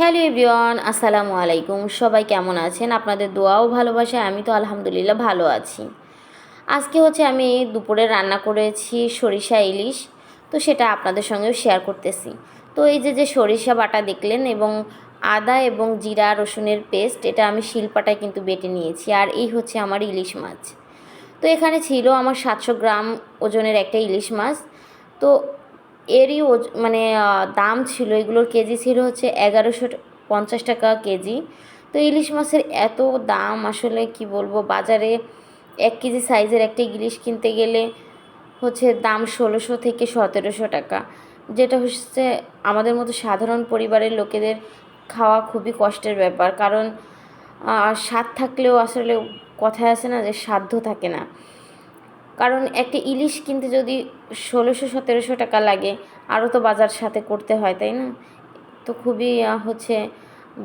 Hello everyone, আসসালামু আলাইকুম। সবাই কেমন আছেন? আপনাদের দোয়াও ভালোবাসায় আমি তো আলহামদুলিল্লাহ ভালো আছি। আজকে হচ্ছে আমি দুপুরে রান্না করেছি সরিষা ইলিশ, তো সেটা আপনাদের সঙ্গেও শেয়ার করতেছি। তো এই যে যে সরিষা বাটা দেখলেন এবং আদা এবং জিরা, রসুনের পেস্ট এটা আমি শিলপাটায় কিন্তু বেটে নিয়েছি আর এই হচ্ছে আমার ইলিশ মাছ। তো এখানে ছিল আমার সাতশো গ্রাম ওজনের একটা ইলিশ মাছ। তো এরই মানে দাম ছিল, এগুলোর কেজি ছিল হচ্ছে এগারোশো পঞ্চাশ টাকা কেজি। তো ইলিশ মাছের এত দাম, আসলে কি বলব, বাজারে এক কেজি সাইজের একটা ইলিশ কিনতে গেলে হচ্ছে দাম ষোলোশো থেকে সতেরোশো টাকা। যেটা হচ্ছে আমাদের মতো সাধারণ পরিবারের লোকেদের খাওয়া খুবই কষ্টের ব্যাপার। কারণ স্বাদ থাকলেও আসলে কথায় আছে না যে সাধ্য থাকে না। কারণ একটা ইলিশ কিনতে যদি ষোলোশো, সতেরোশো টাকা লাগে, আরও তো বাজার সাথে করতে হয়, তাই না? তো খুবই হচ্ছে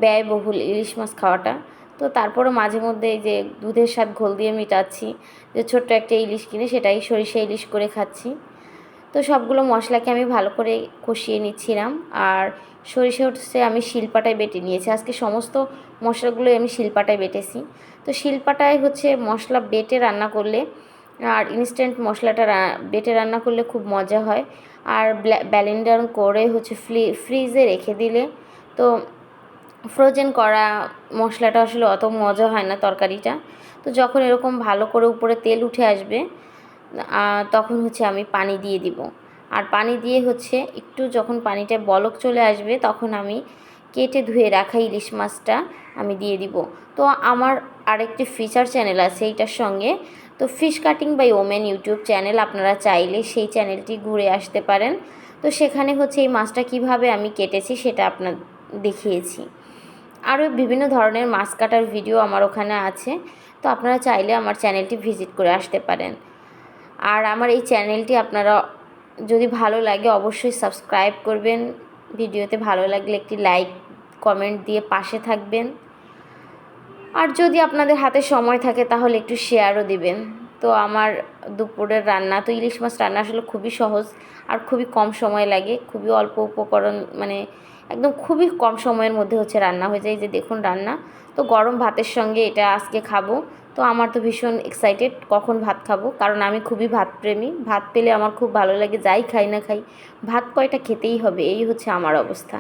ব্যয়বহুল ইলিশ মাছ খাওয়াটা। তো তারপরও মাঝে মধ্যে এই যে দুধের স্বাদ ঘোল দিয়ে মেটাচ্ছি, যে ছোট্ট একটা ইলিশ কিনে সেটাই সরিষা ইলিশ করে খাচ্ছি। তো সবগুলো মশলাকে আমি ভালো করে কষিয়ে নিচ্ছিলাম, আর সরিষা হচ্ছে আমি শিলপাটায় বেটে নিয়েছি। আজকে সমস্ত মশলাগুলোই আমি শিলপাটায় বেটেছি। তো শিলপাটায় হচ্ছে মশলা বেটে রান্না করলে আর ইনস্ট্যান্ট মশলাটা বেটে রান্না করলে খুব মজা হয়। আর ব্যালেন্ডার করে হচ্ছে ফ্রি ফ্রিজে রেখে দিলে তো ফ্রোজেন করা মশলাটা আসলে অত মজা হয় না তরকারিটা। তো যখন এরকম ভালো করে উপরে তেল উঠে আসবে তখন হচ্ছে আমি পানি দিয়ে দিব। আর পানি দিয়ে হচ্ছে একটু যখন পানিটা বলক চলে আসবে, তখন আমি কেটে ধুয়ে রাখা ইলিশ মাছটা আমি দিয়ে দিব। তো আমার আরেকটি ফিচার চ্যানেল আছে এইটার সঙ্গে। তো fish cutting by women YouTube channel আপনারা চাইলে সেই চ্যানেলটি ঘুরে আসতে পারেন। তো সেখানে হচ্ছে এই মাছটা কীভাবে আমি কেটেছি সেটা আপনার দেখিয়েছি। আরও বিভিন্ন ধরনের মাছ কাটার ভিডিও আমার ওখানে আছে। তো আপনারা চাইলে আমার চ্যানেলটি ভিজিট করে আসতে পারেন। আর আমার এই চ্যানেলটি আপনারা যদি ভালো লাগে অবশ্যই সাবস্ক্রাইব করবেন। ভিডিওতে ভালো লাগলে একটি লাইক, কমেন্ট দিয়ে পাশে থাকবেন। আর যদি আপনাদের হাতে সময় থাকে তাহলে একটু শেয়ারও দিবেন। তো আমার দুপুরের রান্না, তো ইলিশ মাছ রান্না আসলে খুবই সহজ আর খুবই কম সময় লাগে, খুবই অল্প উপকরণ মানে একদম খুবই কম সময়ের মধ্যে হচ্ছে রান্না হয়ে যায়। যে দেখুন রান্না, তো গরম ভাতের সঙ্গে এটা আজকে খাব। তো আমার তো ভীষণ এক্সাইটেড কখন ভাত খাব, কারণ আমি খুবই ভাতপ্রেমী। ভাত পেলে আমার খুব ভালো লাগে, যাই খাই না খাই, ভাত কয়টা খেতেই হবে, এই হচ্ছে আমার অবস্থা।